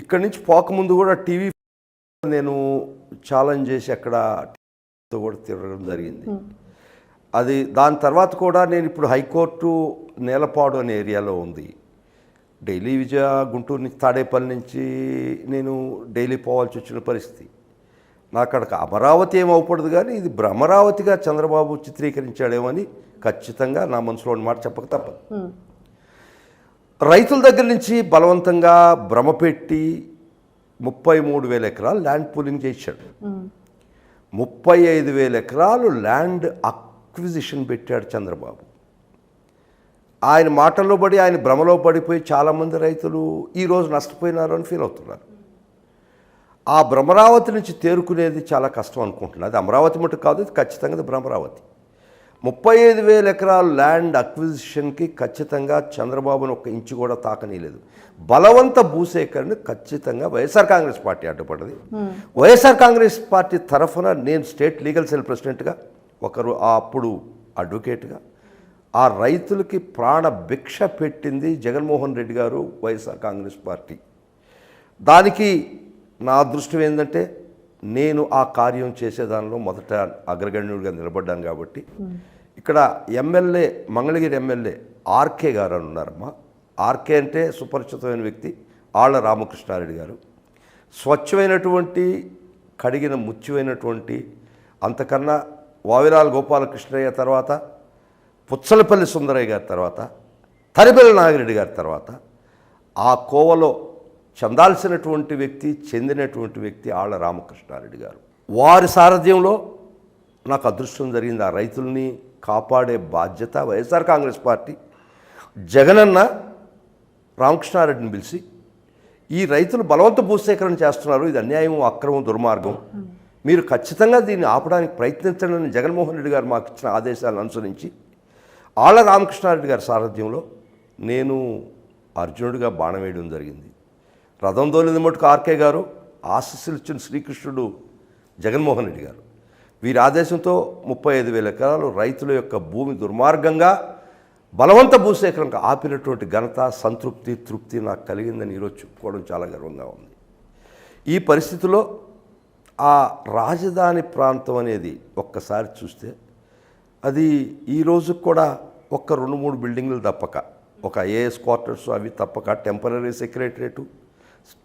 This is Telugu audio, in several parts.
ఇక్కడి నుంచి పోకముందు కూడా టీవీ నేను ఛాలెంజ్ చేసి అక్కడ తో కూడా తిరగడం జరిగింది. అది దాని తర్వాత కూడా నేను ఇప్పుడు హైకోర్టు నేలపాడు అనే ఏరియాలో ఉంది. డైలీ విజయ గుంటూరు నుంచి తాడేపల్లి నుంచి నేను డైలీ పోవాల్సి వచ్చిన పరిస్థితి. నాకు అక్కడికి అమరావతి ఏం అవపడదు కానీ ఇది భ్రమరావతిగా చంద్రబాబు చిత్రీకరించాడేమని ఖచ్చితంగా నా మనసులో మాట చెప్పక తప్పదు. రైతుల దగ్గర నుంచి బలవంతంగా భ్రమపెట్టి ముప్పై మూడు వేల ఎకరాలు ల్యాండ్ పూలింగ్ చేశాడు. ముప్పై ఐదు వేల ఎకరాలు ల్యాండ్ అక్విజిషన్ పెట్టాడు చంద్రబాబు. ఆయన మాటల్లో పడి ఆయన భ్రమలో పడిపోయి చాలామంది రైతులు ఈరోజు నష్టపోయినారు అని ఫీల్ అవుతున్నారు. ఆ భ్రమరావతి నుంచి తేరుకునేది చాలా కష్టం అనుకుంటున్నాను. అది అమరావతి మటుకు కాదు ఇది ఖచ్చితంగా అది భ్రమరావతి. ముప్పై ఐదు వేల ఎకరాల ల్యాండ్ అక్విజిషన్కి ఖచ్చితంగా చంద్రబాబును ఒక ఇంచు కూడా తాకనీయలేదు. బలవంత భూసేకరణ ఖచ్చితంగా వైఎస్ఆర్ కాంగ్రెస్ పార్టీ అడ్డుపడ్డది. వైఎస్ఆర్ కాంగ్రెస్ పార్టీ తరఫున నేను స్టేట్ లీగల్ సెల్ ప్రెసిడెంట్గా ఒకరు అప్పుడు అడ్వకేట్గా ఆ రైతులకి ప్రాణ భిక్ష పెట్టింది జగన్మోహన్ రెడ్డి గారు వైఎస్ఆర్ కాంగ్రెస్ పార్టీ. దానికి నా అదృష్టం ఏంటంటే నేను ఆ కార్యం చేసేదానిలో మొదట అగ్రగణ్యుడిగా నిలబడ్డాను కాబట్టి ఇక్కడ ఎమ్మెల్యే మంగళగిరి ఎమ్మెల్యే ఆర్కే గారు అని ఉన్నారమ్మా. ఆర్కే అంటే సుపరిచితమైన వ్యక్తి ఆళ్ళ రామకృష్ణారెడ్డి గారు. స్వచ్ఛమైనటువంటి కడిగిన ముచ్చివైనటువంటి అంతకన్నా వావిరాల గోపాలకృష్ణయ్య తర్వాత పుచ్చలపల్లి సుందరయ్య గారి తర్వాత తరిబెల్లి నాగిరెడ్డి గారి తర్వాత ఆ కోవలో చెందాల్సినటువంటి వ్యక్తి చెందినటువంటి వ్యక్తి ఆళ్ళ రామకృష్ణారెడ్డి గారు. వారి సారథ్యంలో నాకు అదృష్టం జరిగింది. ఆ రైతుల్ని కాపాడే బాధ్యత వైఎస్ఆర్ కాంగ్రెస్ పార్టీ. జగనన్న రామకృష్ణారెడ్డిని పిలిచి ఈ రైతులు బలవంత భూసేకరణ చేస్తున్నారు ఇది అన్యాయం అక్రమం దుర్మార్గం మీరు ఖచ్చితంగా దీన్ని ఆపడానికి ప్రయత్నించండి జగన్మోహన్ రెడ్డి గారు మాకు ఇచ్చిన ఆదేశాలను అనుసరించి ఆళ్ళ రామకృష్ణారెడ్డి గారి సారథ్యంలో నేను అర్జునుడిగా బాణం వేయడం జరిగింది. రథం దోలింది మటుకు ఆర్కే గారు ఆశస్సులు ఇచ్చిన శ్రీకృష్ణుడు జగన్మోహన్ రెడ్డి గారు. వీరి ఆదేశంతో ముప్పై ఐదు వేల ఎకరాలు రైతుల యొక్క భూమి దుర్మార్గంగా బలవంత భూసేకరణకు ఆపినటువంటి ఘనత సంతృప్తి తృప్తి నాకు కలిగిందని ఈరోజు చెప్పుకోవడం చాలా గర్వంగా ఉంది. ఈ పరిస్థితిలో ఆ రాజధాని ప్రాంతం అనేది ఒక్కసారి చూస్తే అది ఈ కూడా ఒక్క రెండు మూడు బిల్డింగ్లు తప్పక. ఒక ఐఏఎస్ క్వార్టర్స్ అవి తప్పక. Temporary secretariat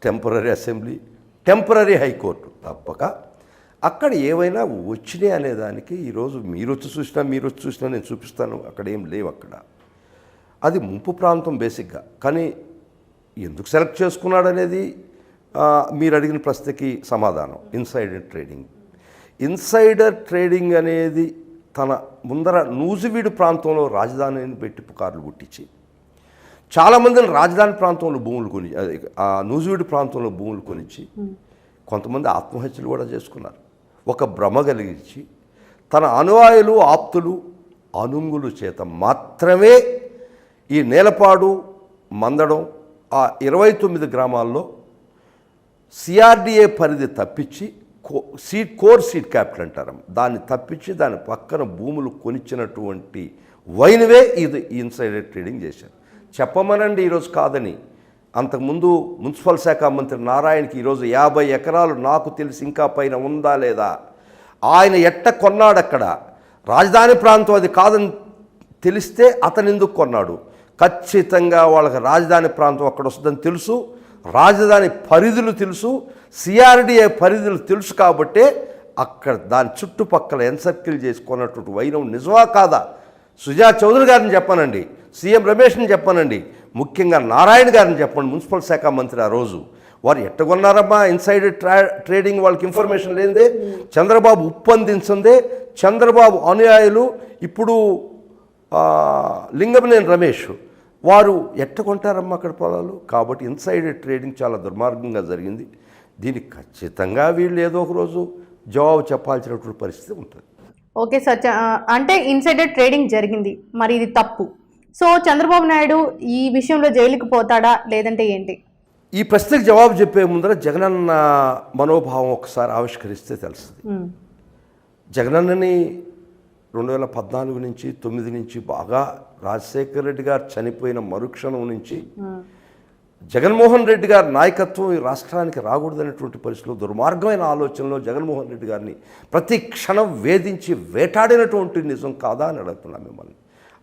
temporary assembly temporary high court తప్పక. అక్కడ ఏవైనా వచ్చినాయి అనేదానికి ఈరోజు మీరు వచ్చి చూసినా మీరు వచ్చి చూసినా నేను చూపిస్తాను. అక్కడ ఏం లేవు అక్కడ. అది ముంపు ప్రాంతం బేసిక్గా. కానీ ఎందుకు సెలెక్ట్ చేసుకున్నాడు అనేది మీరు అడిగిన ప్రశ్నకి సమాధానం. Insider trading. ఇన్సైడర్ ట్రేడింగ్ అనేది తన ముందర నూజివీడు ప్రాంతంలో రాజధానిని పెట్టి పుకార్లు పుట్టించి చాలామందిని రాజధాని ప్రాంతంలో భూములు కొని ఆ నూజివీడు ప్రాంతంలో భూములు కొనిచ్చి కొంతమంది ఆత్మహత్యలు కూడా చేసుకున్నారు. ఒక భ్రమ కలిగించి తన అనుయాయులు ఆప్తులు అనుంగులు చేత మాత్రమే ఈ నేలపాడు మందడం ఆ ఇరవై తొమ్మిది గ్రామాల్లో సిఆర్డిఏ పరిధి తప్పించి co seed core seed capital అంటారు దాన్ని తప్పించి దాని పక్కన భూములు కొనిచ్చినటువంటి వైన్వే ఇది ఇన్సైడర్ ట్రేడింగ్ చేశారు. చెప్పమనండి ఈరోజు కాదని. అంతకుముందు మున్సిపల్ శాఖ మంత్రి నారాయణకి ఈరోజు యాభై ఎకరాలు నాకు తెలిసి ఇంకా పైన ఉందా లేదా? ఆయన ఎట్ట కొన్నాడక్కడ రాజధాని ప్రాంతం అది కాదని తెలిస్తే అతను ఎందుకు కొన్నాడు? ఖచ్చితంగా వాళ్ళకి రాజధాని ప్రాంతం అక్కడ వస్తుందని తెలుసు. రాజధాని పరిధులు తెలుసు. సిఆర్డిఏ పరిధులు తెలుసు కాబట్టే అక్కడ దాని చుట్టుపక్కల ఎన్సర్కిల్ చేసుకున్నటువంటి వైరం నిజమా కాదా? సుజా చౌదరి గారిని చెప్పానండి. సీఎం రమేష్ని చెప్పానండి. ముఖ్యంగా నారాయణ గారిని చెప్పండి మున్సిపల్ శాఖ మంత్రి ఆ రోజు. వారు ఎట్టగొన్నారమ్మా ఇన్సైడ్ ట్రా ట్రేడింగ్ వాళ్ళకి ఇన్ఫర్మేషన్ లేనిదే చంద్రబాబు ఉప్పందించిందే చంద్రబాబు అనుయాయులు ఇప్పుడు లింగమనేని రమేష్. వారు ఎట్ట కొంటారమ్మా అక్కడ పొలాలు? కాబట్టి ఇన్సైడ్ ట్రేడింగ్ చాలా దుర్మార్గంగా జరిగింది. దీనికి ఖచ్చితంగా వీళ్ళు ఏదో ఒక రోజు జవాబు చెప్పాల్సినటువంటి పరిస్థితి ఉంటుంది. ఓకే సార్ అంటే ఇన్సైడర్ ట్రేడింగ్ జరిగింది. మరి ఇది తప్పు. సో చంద్రబాబు నాయుడు ఈ విషయంలో జైలుకి పోతాడా లేదంటే ఏంటి? ఈ ప్రశ్నకు జవాబు చెప్పే ముందర జగనన్న మనోభావం ఒకసారి ఆవిష్కరిస్తే తెలుస్తుంది. జగనన్నని రెండు వేల పద్నాలుగు నుంచి తొమ్మిది నుంచి బాగా రాజశేఖర రెడ్డి గారు చనిపోయిన మరుక్షణం నుంచి జగన్మోహన్ రెడ్డి గారి నాయకత్వం ఈ రాష్ట్రానికి రాకూడదనేటువంటి పరిస్థితుల్లో దుర్మార్గమైన ఆలోచనలో జగన్మోహన్ రెడ్డి గారిని ప్రతి క్షణం వేధించి వేటాడినటువంటి నిజం కాదా అని అడుగుతున్నా మిమ్మల్ని.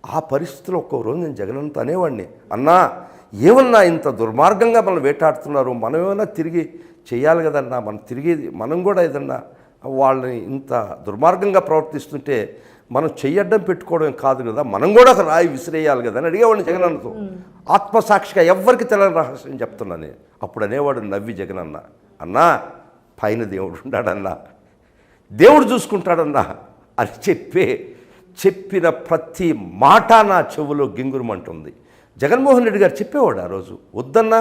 ఆ పరిస్థితిలో ఒక్కో రోజు నేను జగనంత అనేవాడిని. అన్నా ఏమన్నా ఇంత దుర్మార్గంగా మనం వేటాడుతున్నారు? మనం ఏమైనా తిరిగి చేయాలి కదన్నా? మనం తిరిగి మనం కూడా ఏదన్నా వాళ్ళని ఇంత దుర్మార్గంగా ప్రవర్తిస్తుంటే మనం చెయ్యడ్డం పెట్టుకోవడం కాదు కదా? మనం కూడా ఒక రాయి విసిరేయాలి కదా? అని అడిగేవాడిని జగనన్నతో. ఆత్మసాక్షిగా ఎవ్వరికి తెలియని రహస్యం చెప్తున్నా నేను. అప్పుడు అనేవాడు నవ్వి జగనన్న. అన్నా పైన దేవుడు ఉన్నాడన్నా. దేవుడు చూసుకుంటాడన్నా అని చెప్పే చెప్పిన ప్రతి మాట నా చెవులో గింగురమంటుంది. జగన్మోహన్ రెడ్డి గారు చెప్పేవాడు ఆ రోజు వద్దన్నా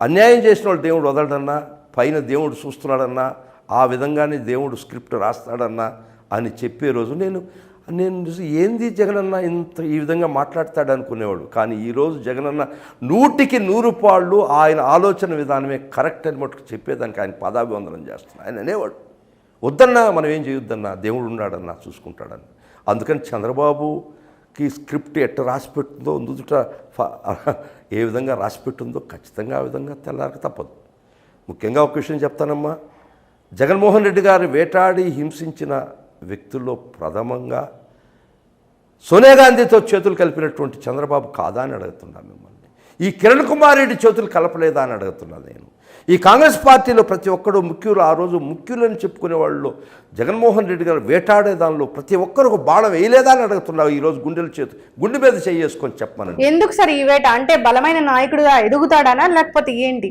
అన్యాయం చేసిన వాళ్ళు దేవుడు వదలడన్నా పైన దేవుడు చూస్తున్నాడన్నా ఆ విధంగానే దేవుడు స్క్రిప్ట్ రాస్తాడన్నా అని చెప్పే రోజు నేను నేను ఏంది జగనన్న ఇంత ఈ విధంగా మాట్లాడతాడు అనుకునేవాడు. కానీ ఈరోజు జగనన్న నూటికి నూరు పాళ్ళు ఆయన ఆలోచన విధానమే కరెక్ట్ అని మటుకు చెప్పేదానికి ఆయన పదాభివందనం చేస్తున్నాడు. ఆయన అనేవాడు వద్దన్నా మనం ఏం చేయొద్దన్నా దేవుడు ఉన్నాడన్నా చూసుకుంటాడని. అందుకని చంద్రబాబుకి స్క్రిప్ట్ ఎట్ట రాసి పెట్టుందో నుదుట ఏ విధంగా రాసి పెట్టుందో ఖచ్చితంగా ఆ విధంగా తెల్లారక తప్పదు. ముఖ్యంగా ఒక విషయం చెప్తానమ్మా. జగన్మోహన్ రెడ్డి గారు వేటాడి హింసించిన వ్యక్తుల్లో ప్రథమంగా సోనియా గాంధీతో చేతులు కలిపినటువంటి చంద్రబాబు కాదా అని అడుగుతున్నాను మిమ్మల్ని. ఈ కిరణ్ కుమార్ రెడ్డి చేతులు కలపలేదా అని అడుగుతున్నా నేను. ఈ కాంగ్రెస్ పార్టీలో ప్రతి ఒక్కడు ముఖ్యులు ఆ రోజు ముఖ్యులని చెప్పుకునే వాళ్ళు జగన్మోహన్ రెడ్డి గారు వేటాడే దానిలో ప్రతి ఒక్కరు ఒక బాణం వేయలేదా అని అడుగుతున్నావు ఈరోజు గుండెల చేతు గుండె మీద చేసుకొని చెప్పమనండి. ఎందుకు సార్ ఈ వేట? అంటే బలమైన నాయకుడిగా ఎదుగుతాడానా లేకపోతే ఏంటి?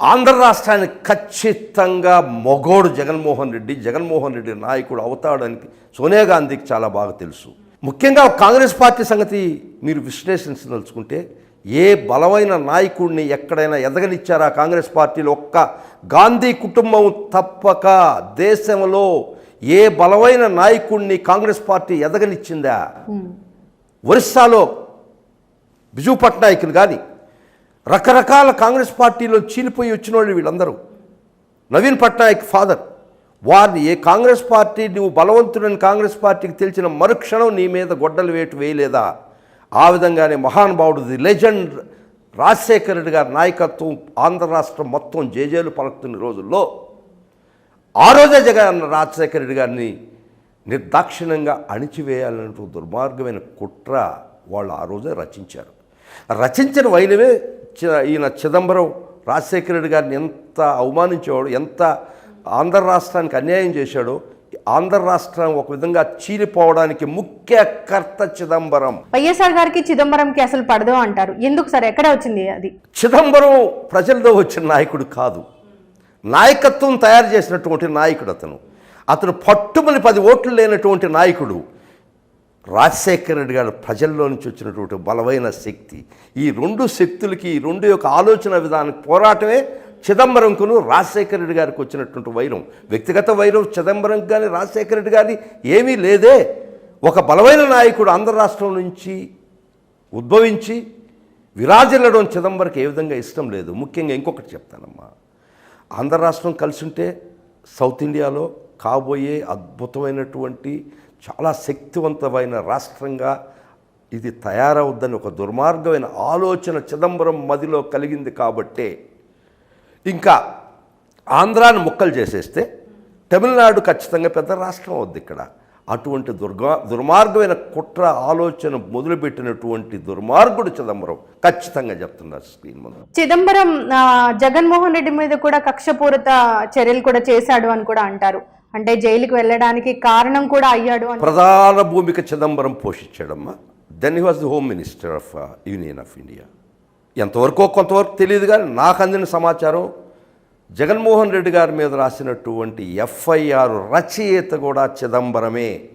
ఆంధ్ర రాష్ట్రానికి ఖచ్చితంగా మొగోడు జగన్మోహన్ రెడ్డి జగన్మోహన్ రెడ్డి నాయకుడు అవుతాడని సోనియా గాంధీకి చాలా బాగా తెలుసు. ముఖ్యంగా కాంగ్రెస్ పార్టీ సంగతి మీరు విశ్లేషించదలుచుకుంటే ఏ బలమైన నాయకుడిని ఎక్కడైనా ఎదగనిచ్చారా కాంగ్రెస్ పార్టీలో ఒక్క గాంధీ కుటుంబం తప్పక? దేశంలో ఏ బలమైన నాయకుడిని కాంగ్రెస్ పార్టీ ఎదగనిచ్చిందా? ఒరిస్సాలో బిజు పట్నాయక్ని కానీ రకరకాల కాంగ్రెస్ పార్టీలో చీలిపోయి వచ్చిన వాళ్ళు వీళ్ళందరూ. నవీన్ పట్నాయక్ ఫాదర్. వారిని ఏ కాంగ్రెస్ పార్టీ నువ్వు బలవంతుడని కాంగ్రెస్ పార్టీకి తెలిసిన మరుక్షణం నీ మీద గొడ్డలు వేటు వేయలేదా? ఆ విధంగానే మహానుభావుడు ది లెజెండ్ రాజశేఖర రెడ్డి గారి నాయకత్వం ఆంధ్ర రాష్ట్రం మొత్తం జేజేలు పలుకుతున్న రోజుల్లో ఆ రోజే జగన్ రాజశేఖర రెడ్డి గారిని నిర్దాక్షిణ్యంగా అణిచివేయాలన్నట్టు దుర్మార్గమైన కుట్ర వాళ్ళు ఆ రోజే రచించారు. రచించిన వైనవే ఈయన చిదంబరం రాజశేఖర రెడ్డి గారిని ఎంత అవమానించేవాడు ఎంత ఆంధ్ర రాష్ట్రానికి అన్యాయం చేశాడో ఆంధ్ర రాష్ట్రం ఒక విధంగా చీలిపోవడానికి ముఖ్య కర్త చిదంబరం. వైఎస్ఆర్ గారికి చిదంబరంకి అసలు పడదు అంటారు. ఎందుకు సార్? ఎక్కడ వచ్చింది అది? చిదంబరం ప్రజలతో వచ్చిన నాయకుడు కాదు. నాయకత్వం తయారు చేసినటువంటి నాయకుడు అతను. అతను పట్టుమని పది ఓట్లు లేనటువంటి నాయకుడు. రాజశేఖర రెడ్డి గారు ప్రజల్లో నుంచి వచ్చినటువంటి బలమైన శక్తి. ఈ రెండు శక్తులకి ఈ రెండు యొక్క ఆలోచన విధానం పోరాటమే చిదంబరంకును రాజశేఖర రెడ్డి గారికి వచ్చినటువంటి వైరం. వ్యక్తిగత వైరం చిదంబరం కానీ రాజశేఖర రెడ్డి గారి ఏమీ లేదే. ఒక బలమైన నాయకుడు ఆంధ్ర రాష్ట్రం నుంచి ఉద్భవించి విరాజిల్లడం చిదంబరంకి ఏ విధంగా ఇష్టం లేదు. ముఖ్యంగా ఇంకొకటి చెప్తానమ్మా. ఆంధ్ర రాష్ట్రం కలిసి ఉంటే సౌత్ ఇండియాలో కాబోయే అద్భుతమైనటువంటి చాలా శక్తివంతమైన రాష్ట్రంగా ఇది తయారవుద్దని ఒక దుర్మార్గమైన ఆలోచన చిదంబరం మదిలో కలిగింది కాబట్టే ఇంకా ఆంధ్రాని ముక్కలు చేసేస్తే తమిళనాడు ఖచ్చితంగా పెద్ద రాష్ట్రం అవుద్ది ఇక్కడ. అటువంటి దుర్గా దుర్మార్గమైన కుట్ర ఆలోచన మొదలుపెట్టినటువంటి దుర్మార్గుడు చిదంబరం ఖచ్చితంగా చెప్తున్నారు స్క్రీన్ ముందు. చిదంబరం జగన్మోహన్ రెడ్డి మీద కూడా కక్షపూరిత చర్యలు కూడా చేశాడు అని కూడా అంటారు. అంటే జైలుకి వెళ్ళడానికి కారణం కూడా అయ్యాడు ప్రధాన భూమిక Chidambaram పోషించాడమ్మా. Then he was the home minister of union of India ఎంతవరకు కొంతవరకు తెలియదు కానీ నాకు అందిన సమాచారం జగన్మోహన్ రెడ్డి గారి మీద రాసినటువంటి ఎఫ్ఐఆర్ రచయిత కూడా చిదంబరమే.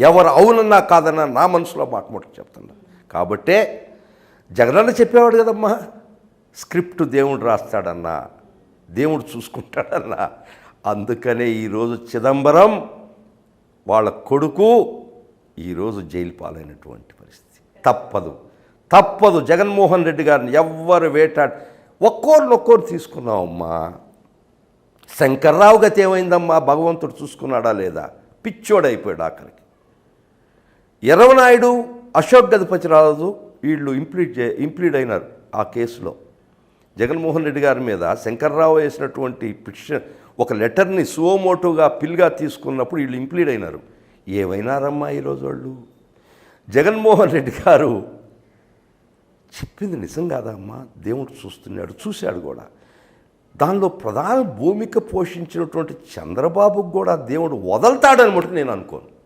ఎవరు అవునన్నా కాదన్నా నా మనసులో మాట చెప్తున్నా. కాబట్టే జగనన్న చెప్పేవాడు కదమ్మా స్క్రిప్ట్ దేవుడు రాస్తాడన్నా దేవుడు చూసుకుంటాడన్నా. అందుకనే ఈరోజు చిదంబరం వాళ్ళ కొడుకు ఈరోజు జైలు పాలైనటువంటి పరిస్థితి. తప్పదు. తప్పదు. జగన్మోహన్ రెడ్డి గారిని ఎవ్వరు వేటాడు ఒక్కోరు ఒక్కోరు తీసుకున్నామమ్మా శంకర్రావు గతి ఏమైందమ్మా? భగవంతుడు చూసుకున్నాడా లేదా? పిచ్చోడైపోయాడు ఆఖరికి. ఎర్రవనాయుడు అశోక్ గజపతిరాజు వీళ్ళు ఇంప్లీడ్ చే ఇంప్లీడ్ అయినారు ఆ కేసులో. జగన్మోహన్ రెడ్డి గారి మీద శంకర్రావు వేసినటువంటి పిటిషన్ ఒక లెటర్ని సువోమోటోగా పిల్గా తీసుకున్నప్పుడు వీళ్ళు ఇంప్లీడ్ అయినారు. ఏమైనారమ్మా ఈరోజు వాళ్ళు? జగన్మోహన్ రెడ్డి గారు చెప్పింది నిజం కాదమ్మా. దేవుడు చూస్తున్నాడు చూశాడు కూడా. దానిలో ప్రధాన భూమిక పోషించినటువంటి చంద్రబాబుకు కూడా దేవుడు వదలతాడని మటుకు నేను అనుకోను.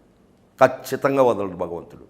ఖచ్చితంగా వదలడు భగవంతుడు.